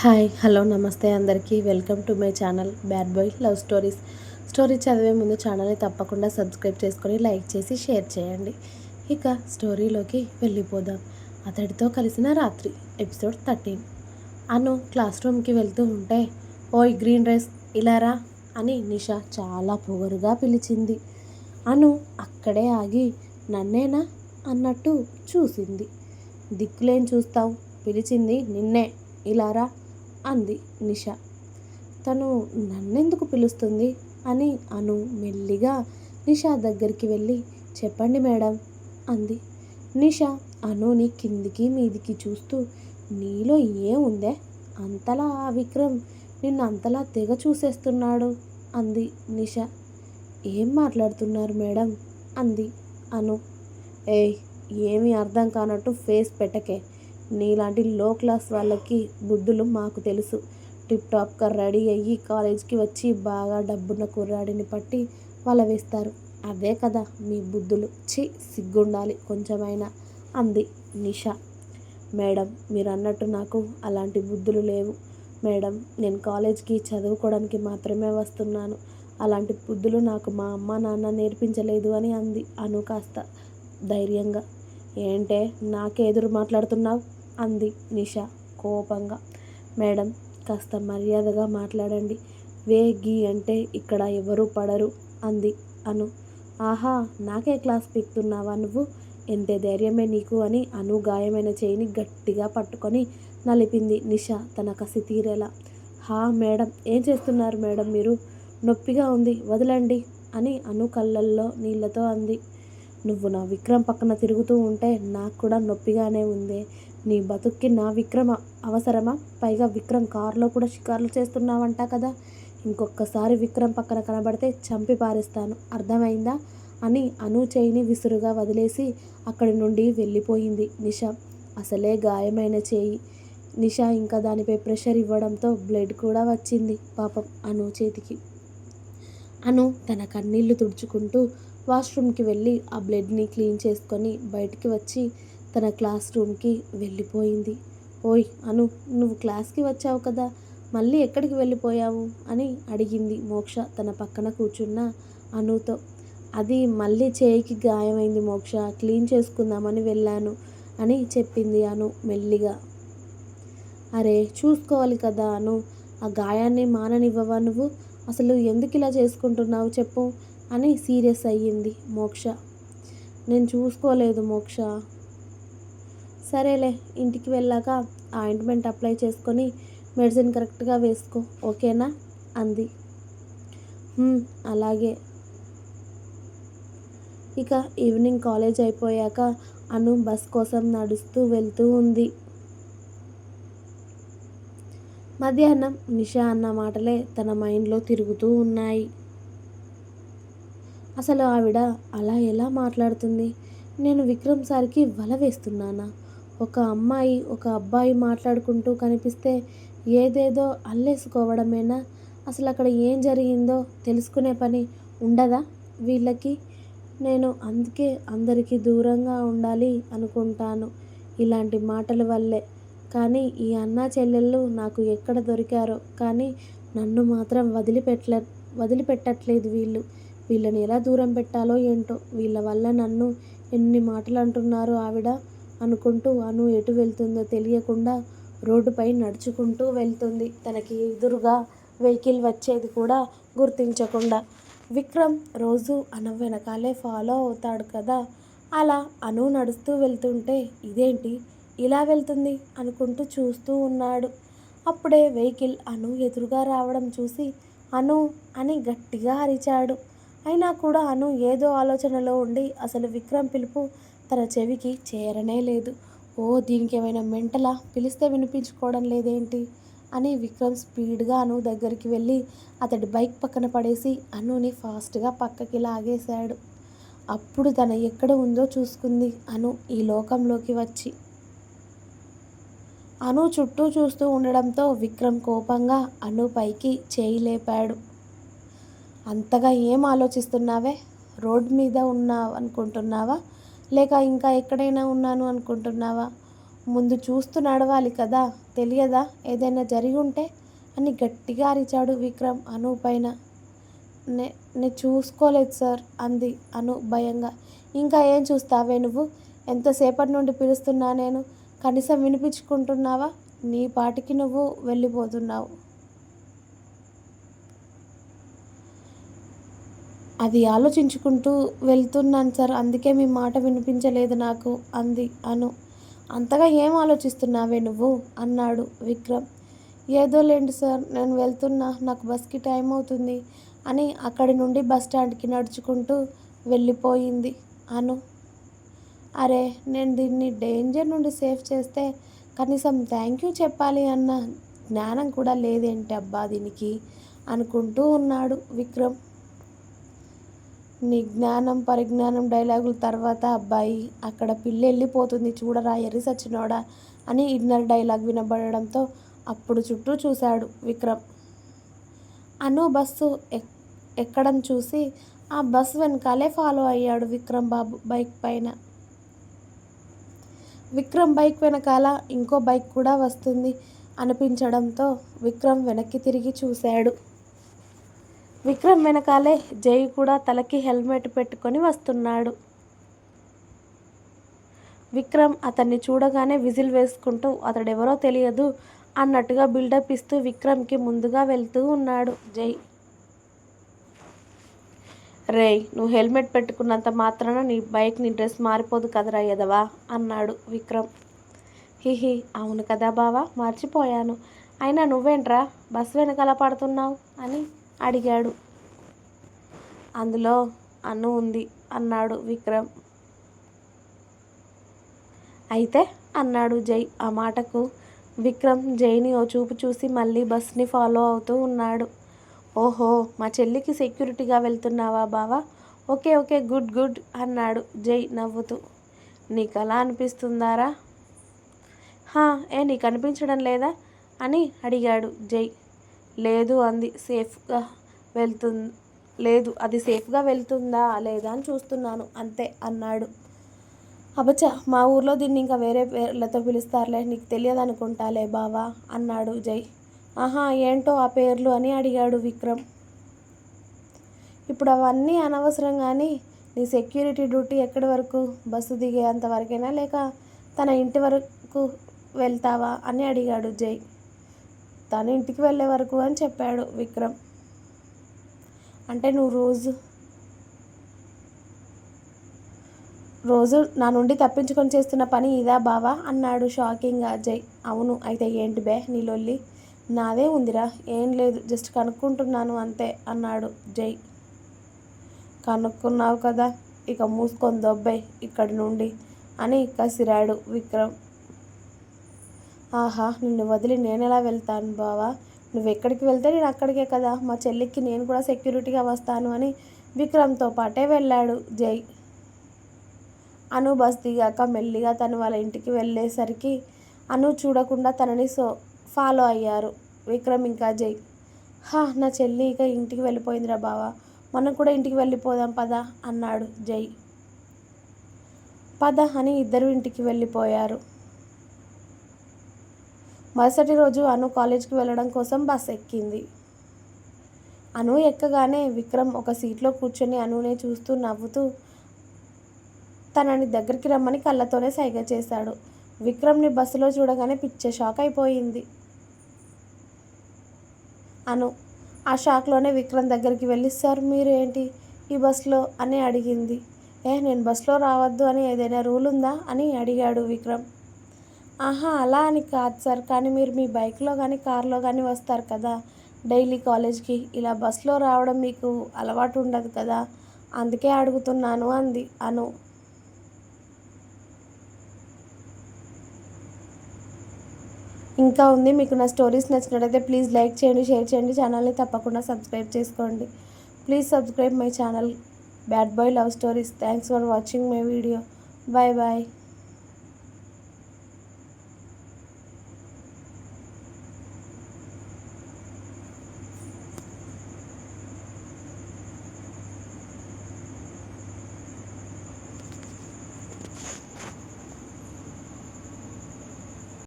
Hi hello నమస్తే అందరికీ. Welcome to my channel bad boy love stories. Story చదివే ముందు ఛానల్ని తప్పకుండా సబ్స్క్రైబ్ చేసుకొని లైక్ చేసి షేర్ చేయండి. ఇక స్టోరీలోకి వెళ్ళిపోదాం. అతడితో కలిసిన రాత్రి ఎపిసోడ్ థర్టీన్. అను క్లాస్ రూమ్కి వెళ్తూ ఉంటే ఓయ్ గ్రీన్ డ్రెస్ ఇలారా అని నిషా చాలా పొగరుగా పిలిచింది. అను అక్కడే ఆగి నన్నేనా అన్నట్టు చూసింది. దిక్కులేం చూస్తావు? పిలిచింది నిన్నే. ఇలారా అంది నిష. తను నన్నెందుకు పిలుస్తుంది? అని అను మెల్లిగా నిషా దగ్గరికి వెళ్ళి చెప్పండి మేడం అంది. నిష అనుని కిందికి మీదికి చూస్తూ నీలో ఏముందే? అంతలా ఆ విక్రమ్ నిన్ను అంతలా తెగ చూసేస్తున్నాడు అంది నిష. ఏం మాట్లాడుతున్నారు మేడం? అంది అను. ఏయ్ ఏమీ అర్థం కానట్టు ఫేస్ పెట్టకే నీలాంటి లో క్లాస్ వాళ్ళకి బుద్ధులు మాకు తెలుసు. టిప్ టాప్గా రెడీ అయ్యి కాలేజ్కి వచ్చి బాగా డబ్బున్న కుర్రాడిని పట్టి వాళ్ళ వేస్తారు. అదే కదా మీ బుద్ధులు. చి సిగ్గుండాలి కొంచెమైనా అంది నిష. మేడం మీరు అన్నట్టు నాకు అలాంటి బుద్ధులు లేవు. మేడం నేను కాలేజ్కి చదువుకోవడానికి మాత్రమే వస్తున్నాను. అలాంటి బుద్ధులు నాకు మా అమ్మ నాన్న నేర్పించలేదు అని అంది అను కాస్త ధైర్యంగా. ఏంటే నాకే ఎదురు మాట్లాడుతున్నావు? అంది నిష కోపంగా. మేడం కాస్త మర్యాదగా మాట్లాడండి. వే గీ అంటే ఇక్కడ ఎవరు పడరు అంది అను. ఆహా నాకే క్లాస్ పీక్తున్నావా నువ్వు? ఎంతే ధైర్యమే నీకు అని అను గాయమైన చేయిని గట్టిగా పట్టుకొని నలిపింది నిషా తన కసి తీరేలా. హా మేడం ఏం చేస్తున్నారు మేడం మీరు? నొప్పిగా ఉంది వదలండి అని అను కళ్ళల్లో నీళ్ళతో అంది. నువ్వు నా విక్రమ్ పక్కన తిరుగుతూ ఉంటే నాకు కూడా నొప్పిగానే ఉంది. నీ బతుక్కి నా విక్రమ అవసరమా? పైగా విక్రమ్ కారులో కూడా షికార్లు చేస్తున్నావంట కదా. ఇంకొకసారి విక్రమ్ పక్కన కనబడితే చంపి పారేస్తాను. అర్థమైందా? అని అను చేయిని విసురుగా వదిలేసి అక్కడి నుండి వెళ్ళిపోయింది నిష. అసలే గాయమైన చేయి. నిష ఇంకా దానిపై ప్రెషర్ ఇవ్వడంతో బ్లడ్ కూడా వచ్చింది పాపం అను చేతికి. అను తన కన్నీళ్ళు తుడుచుకుంటూ వాష్రూమ్కి వెళ్ళి ఆ బ్లడ్ని క్లీన్ చేసుకొని బయటికి వచ్చి తన క్లాస్ రూమ్కి వెళ్ళిపోయింది. ఓయ్ అను నువ్వు క్లాస్కి వచ్చావు కదా మళ్ళీ ఎక్కడికి వెళ్ళిపోయావు? అని అడిగింది మోక్ష తన పక్కన కూర్చున్న అనుతో. అది మళ్ళీ చేయికి గాయమైంది మోక్ష క్లీన్ చేసుకుందామని వెళ్ళాను అని చెప్పింది అను మెల్లిగా. అరే చూసుకోవాలి కదా అను ఆ గాయాన్ని మాననివ్వవా నువ్వు? అసలు ఎందుకు ఇలా చేసుకుంటున్నావు చెప్పు అని సీరియస్ అయ్యింది మోక్ష. నేను చూసుకోలేదు మోక్ష సరేలే ఇంటికి వెళ్ళాక ఆయింట్మెంట్ అప్లై చేసుకొని మెడిసిన్ కరెక్ట్గా వేసుకో ఓకేనా? అంది. అలాగే. ఇక ఈవినింగ్ కాలేజ్ అయిపోయాక అను బస్ కోసం నడుస్తూ వెళ్తూ ఉంది. మధ్యాహ్నం నిషా అన్న మాటలే తన మైండ్లో తిరుగుతూ ఉన్నాయి. అసలు ఆవిడ అలా ఎలా మాట్లాడుతుంది? నేను విక్రమ్ సార్కి వల వేస్తున్నానా? ఒక అమ్మాయి ఒక అబ్బాయి మాట్లాడుకుంటూ కనిపిస్తే ఏదేదో అల్లేసుకోవడమేనా? అసలు అక్కడ ఏం జరిగిందో తెలుసుకునే పని ఉండదా వీళ్ళకి? నేను అందుకే అందరికీ దూరంగా ఉండాలి అనుకుంటాను ఇలాంటి మాటల వల్లే. కానీ ఈ అన్నా చెల్లెళ్ళు నాకు ఎక్కడ దొరికారో కానీ నన్ను మాత్రం వదిలిపెట్ల వదిలిపెట్టట్లేదు వీళ్ళు. వీళ్ళని ఎలా దూరం పెట్టాలో ఏంటో వీళ్ళ వల్ల నన్ను ఎన్ని మాటలు అంటున్నారు ఆవిడ అనుకుంటూ అను ఎటు వెళ్తుందో తెలియకుండా రోడ్డుపై నడుచుకుంటూ వెళ్తుంది. తనకి ఎదురుగా వెహికల్ వచ్చేది కూడా గుర్తించకుండా. విక్రమ్ రోజు అను వెనకాలే ఫాలో అవుతాడు కదా. అలా అను నడుస్తూ వెళ్తుంటే ఇదేంటి? ఇలా వెళ్తుంది అనుకుంటూ చూస్తూ ఉన్నాడు. అప్పుడే వెహికల్ అను ఎదురుగా రావడం చూసి అను అని గట్టిగా అరిచాడు. అయినా కూడా అను ఏదో ఆలోచనలో ఉండి అసలు విక్రమ్ పిలుపు తన చెవికి చేరనే లేదు. ఓ దీనికి ఏమైనా మెంటలా? పిలిస్తే వినిపించుకోవడం లేదేంటి? అని విక్రమ్ స్పీడ్గా అను దగ్గరికి వెళ్ళి అతడి బైక్ పక్కన పడేసి అనుని ఫాస్ట్గా పక్కకి లాగేశాడు. అప్పుడు తన ఎక్కడ ఉందో చూసుకుంది అను ఈ లోకంలోకి వచ్చి. అను చుట్టూ చూస్తూ ఉండడంతో విక్రమ్ కోపంగా అను పైకి చేయి లేపాడు. అంతగా ఏం ఆలోచిస్తున్నావే? రోడ్ మీద ఉన్నావు అనుకుంటున్నావా లేక ఇంకా ఎక్కడైనా ఉన్నాను అనుకుంటున్నావా? ముందు చూస్తూ నడవాలి కదా తెలియదా? ఏదైనా జరిగి ఉంటే అని గట్టిగా అరిచాడు విక్రమ్ అను పైన. నే నేను చూసుకోలేదు సార్ అంది అను భయంగా. ఇంకా ఏం చూస్తావే నువ్వు? ఎంతసేపటి నుండి పిలుస్తున్నా నేను? కనీసం వినిపించుకుంటున్నావా? నీ పాటికి నువ్వు వెళ్ళిపోతున్నావు. అది ఆలోచించుకుంటూ వెళ్తున్నాను సార్. అందుకే మీ మాట వినిపించలేదు నాకు. అంది అను. అంతగా ఏం ఆలోచిస్తున్నావే నువ్వు? అన్నాడు విక్రమ్. ఏదో లేండి సార్ నేను వెళ్తున్నా. నాకు బస్కి టైం అవుతుంది అని అక్కడి నుండి బస్ స్టాండ్కి నడుచుకుంటూ వెళ్ళిపోయింది అను. అరే నేను దీన్ని డేంజర్ నుండి సేఫ్ చేస్తే కనీసం థ్యాంక్ యూ చెప్పాలి అన్న జ్ఞానం కూడా లేదేంటి అబ్బా దీనికి? అనుకుంటూ ఉన్నాడు విక్రమ్. నీ జ్ఞానం పరిజ్ఞానం డైలాగుల తర్వాత అబ్బాయి అక్కడ పిల్లి వెళ్ళిపోతుంది చూడరా ఎర్రి సచ్చినోడా అని ఇన్నర్ డైలాగ్ వినబడడంతో అప్పుడు చుట్టూ చూశాడు విక్రమ్. అను బస్సు ఎక్ ఎక్కడం చూసి ఆ బస్సు వెనకాలే ఫాలో అయ్యాడు విక్రమ్ బాబు బైక్ పైన. విక్రమ్ బైక్ వెనకాల ఇంకో బైక్ కూడా వస్తుంది అనిపించడంతో విక్రమ్ వెనక్కి తిరిగి చూశాడు. విక్రమ్ వెనకాలే జై కూడా తలకి హెల్మెట్ పెట్టుకొని వస్తున్నాడు. విక్రమ్ అతన్ని చూడగానే విజిల్ వేసుకుంటూ అతడెవరో తెలియదు అన్నట్టుగా బిల్డప్ ఇస్తూ విక్రమ్కి ముందుగా వెళ్తూ ఉన్నాడు జై రేయ్ నువ్వు హెల్మెట్ పెట్టుకున్నంత మాత్రాన నీ బైక్ నీ డ్రెస్ మారిపోదు కదరా ఎదవా అన్నాడు విక్రమ్. హిహి అవును కదా బావా మర్చిపోయాను. అయినా నువ్వేంట్రా బస్సు వెనకాల పడుతున్నావు అని అడిగాడు. అందులో అను ఉంది అన్నాడు విక్రమ్. అయితే అన్నాడు జై ఆ మాటకు విక్రమ్ జైని ఓ చూపు చూసి మళ్ళీ బస్ని ఫాలో అవుతూ ఉన్నాడు. ఓహో మా చెల్లికి సెక్యూరిటీగా వెళ్తున్నావా బావా? ఓకే ఓకే గుడ్ గుడ్ అన్నాడు జై నవ్వుతూ. నీకు అలా అనిపిస్తుందారా? హా ఏ నీకు అనిపించడం లేదా? అని అడిగాడు జై. లేదు అంది. సేఫ్గా వెళ్తుంది లేదు అది సేఫ్గా వెళ్తుందా లేదా అని చూస్తున్నాను. అంతే అన్నాడు. అబచ్చా మా ఊర్లో దీన్ని ఇంకా వేరే పేర్లతో పిలుస్తారులే నీకు తెలియదు అనుకుంటాలే బావా అన్నాడు జై. ఆహా ఏంటో ఆ పేర్లు అని అడిగాడు విక్రమ్. ఇప్పుడు అవన్నీ అనవసరం కానీ నీ సెక్యూరిటీ డ్యూటీ ఎక్కడి వరకు? బస్సు దిగేంత వరకైనా లేక తన ఇంటి వరకు వెళ్తావా అని అడిగాడు జై. తను ఇంటికి వెళ్ళే వరకు అని చెప్పాడు విక్రమ్. అంటే నువ్వు రోజు రోజు నా నుండి తప్పించుకొని చేస్తున్న పని ఇదా బావా? అన్నాడు షాకింగ్గా జై అవును అయితే ఏంటి బే నీ లొల్లి? నాదే ఉందిరా ఏం లేదు జస్ట్ కనుక్కుంటున్నాను అంతే అన్నాడు జై. కనుక్కున్నావు కదా ఇక మూసుకొని దొబ్బాయి ఇక్కడి నుండి అని కసిరాడు విక్రమ్. ఆహా నిన్ను వదిలి నేను ఎలా వెళ్తాను బావా? నువ్వు ఎక్కడికి వెళ్తే నేను అక్కడికే కదా. మా చెల్లికి నేను కూడా సెక్యూరిటీగా వస్తాను అని విక్రమ్తో పాటే వెళ్ళాడు జై. అను బస్ దిగాక మెల్లిగా తను వాళ్ళ ఇంటికి వెళ్ళేసరికి అను చూడకుండా తనని సో ఫాలో అయ్యారు విక్రమ్ ఇంకా జై. హా నా చెల్లి ఇక ఇంటికి వెళ్ళిపోయిందిరా బావా. మనం కూడా ఇంటికి వెళ్ళిపోదాం పద అన్నాడు జై. పద అని ఇద్దరు ఇంటికి వెళ్ళిపోయారు. మరుసటి రోజు అను కాలేజ్కి వెళ్ళడం కోసం బస్ ఎక్కింది. అను ఎక్కగానే విక్రమ్ ఒక సీట్లో కూర్చొని అనునే చూస్తూ నవ్వుతూ తనని దగ్గరికి రమ్మని కళ్ళతోనే సైగ చేశాడు. విక్రమ్ని బస్సులో చూడగానే పిచ్చే షాక్ అయిపోయింది. అను ఆ షాక్లోనే విక్రమ్ దగ్గరికి వెళ్ళి సార్ మీరు ఏంటి ఈ బస్సులో? అని అడిగింది. ఏ నేను బస్సులో రావద్దు అని ఏదైనా రూల్ ఉందా? అని అడిగాడు విక్రమ్. ఆహా అలా అని కాదు సార్. కానీ మీరు మీ బైక్లో కానీ కార్లో కానీ వస్తారు కదా. డైలీ కాలేజ్కి ఇలా బస్సులో రావడం మీకు అలవాటు ఉండదు కదా. అందుకే అడుగుతున్నాను అంది అను. ఇంకా ఉంది మీకు నా స్టోరీస్ నచ్చినట్లయితే ప్లీజ్ లైక్ చేయండి షేర్ చేయండి ఛానల్ని తప్పకుండా సబ్స్క్రైబ్ చేసుకోండి. Please subscribe my channel bad boy love stories. Thanks for watching my video. Bye bye.